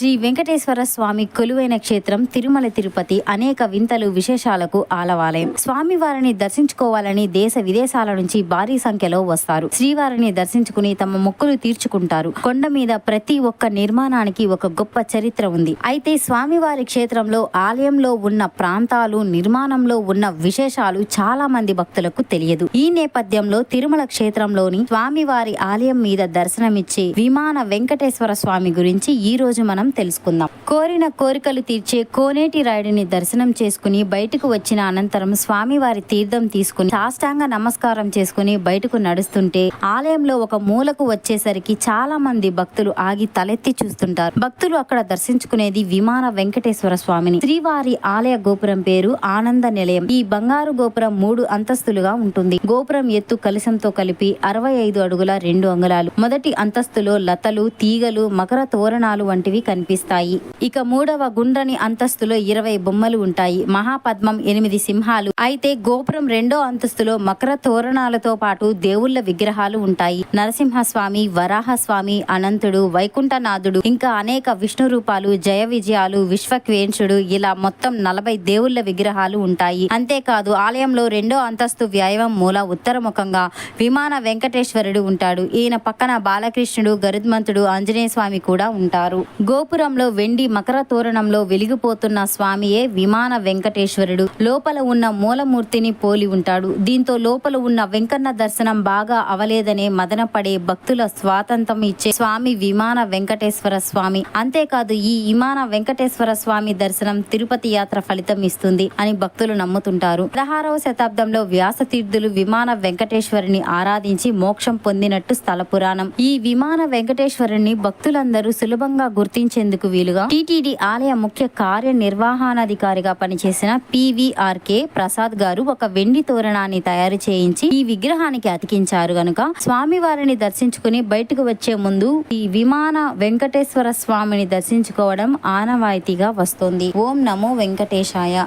శ్రీ వెంకటేశ్వర స్వామి కొలువైన క్షేత్రం తిరుమల తిరుపతి అనేక వింతలు విశేషాలకు ఆలవాలయం స్వామి వారిని దర్శించుకోవాలని దేశ విదేశాల నుంచి భారీ సంఖ్యలో వస్తారు. శ్రీవారిని దర్శించుకుని తమ మొక్కులు తీర్చుకుంటారు. కొండ మీద ప్రతి ఒక్క నిర్మాణానికి ఒక గొప్ప చరిత్ర ఉంది. అయితే స్వామివారి క్షేత్రంలో ఆలయంలో ఉన్న ప్రాంతాలు నిర్మాణంలో ఉన్న విశేషాలు చాలా మంది భక్తులకు తెలియదు. ఈ నేపథ్యంలో తిరుమల క్షేత్రంలోని స్వామివారి ఆలయం మీద దర్శనమిచ్చే విమాన వెంకటేశ్వర స్వామి గురించి ఈ రోజు మనం తెలుసుకుందాం. కోరిన కోరికలు తీర్చే కోనేటి రాయుడిని దర్శనం చేసుకుని బయటకు వచ్చిన అనంతరం స్వామివారి తీర్థం తీసుకుని సాష్టాంగ నమస్కారం చేసుకుని బయటకు నడుస్తుంటే ఆలయంలో ఒక మూలకు వచ్చేసరికి చాలా మంది భక్తులు ఆగి తలెత్తి చూస్తుంటారు. భక్తులు అక్కడ దర్శించుకునేది విమాన వెంకటేశ్వర స్వామిని. శ్రీవారి ఆలయ గోపురం పేరు ఆనంద నిలయం. ఈ బంగారు గోపురం మూడు అంతస్తులుగా ఉంటుంది. గోపురం ఎత్తు కలశంతో కలిపి అరవై ఐదు అడుగుల రెండు అంగుళాలు. మొదటి అంతస్తులో లతలు తీగలు మకర తోరణాలు వంటివి కనిపిస్తాయి. ఇక మూడవ గుండ్రని అంతస్తులో ఇరవై బొమ్మలు ఉంటాయి. మహాపద్మం ఎనిమిది సింహాలు. అయితే గోపురం రెండో అంతస్తులో మకర తోరణాలతో పాటు దేవుళ్ళ విగ్రహాలు ఉంటాయి. నరసింహస్వామి వరాహస్వామి అనంతుడు వైకుంఠనాథుడు ఇంకా అనేక విష్ణు రూపాలు జయ విజయాలు విశ్వక్వేంషుడు ఇలా మొత్తం నలభై దేవుళ్ళ విగ్రహాలు ఉంటాయి. అంతేకాదు ఆలయంలో రెండో అంతస్తు వ్యాయామం మూల ఉత్తరముఖంగా విమాన వెంకటేశ్వరుడు ఉంటాడు. ఈయన పక్కన బాలకృష్ణుడు గరుద్మంతుడు ఆంజనేయ స్వామి కూడా ఉంటారు. గోపురంలో వెండి మకర తోరణంలో వెలిగిపోతున్న స్వామియే విమాన వెంకటేశ్వరుడు. లోపల ఉన్న మూలమూర్తిని పోలి ఉంటాడు. దీంతో లోపల ఉన్న వెంకన్న దర్శనం బాగా అవలేదనే మదనపడే భక్తుల స్వాతంత్రం ఇచ్చే స్వామి విమాన వెంకటేశ్వర స్వామి. అంతేకాదు ఈ విమాన వెంకటేశ్వర స్వామి దర్శనం తిరుపతి యాత్ర ఫలితం ఇస్తుంది అని భక్తులు నమ్ముతుంటారు. పదహారవ శతాబ్దంలో వ్యాసతీర్థులు విమాన వెంకటేశ్వరుని ఆరాధించి మోక్షం పొందినట్టు స్థల పురాణం. ఈ విమాన వెంకటేశ్వరుని భక్తులందరూ సులభంగా నిర్వహించేందుకు వీలుగా టిటిడి ఆలయ ముఖ్య కార్యనిర్వహణాధికారిగా పనిచేసిన పివిఆర్కే ప్రసాద్ గారు ఒక వెండి తోరణాన్ని తయారు చేయించి ఈ విగ్రహానికి అతికించారు గనుక స్వామివారిని దర్శించుకుని బయటకు వచ్చే ముందు ఈ విమాన వెంకటేశ్వర స్వామిని దర్శించుకోవడం ఆనవాయితీగా వస్తుంది. ఓం నమో వెంకటేశాయ.